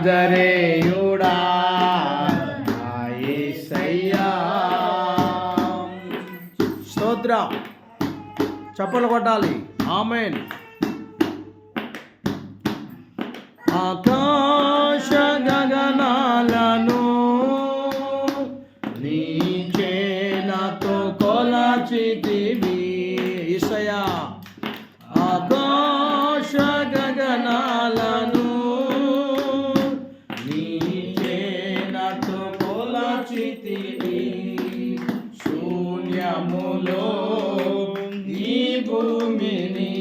నజరేయుడా నా చప్పలు కొట్టాలి. ఆమెన్. ఆకాశ గగనాలను నీ చేలతో కొలచితివి. ఇసయా ఆకాశ స్థితిని శూన్యములో ఈ భూమిని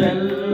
கையல்ல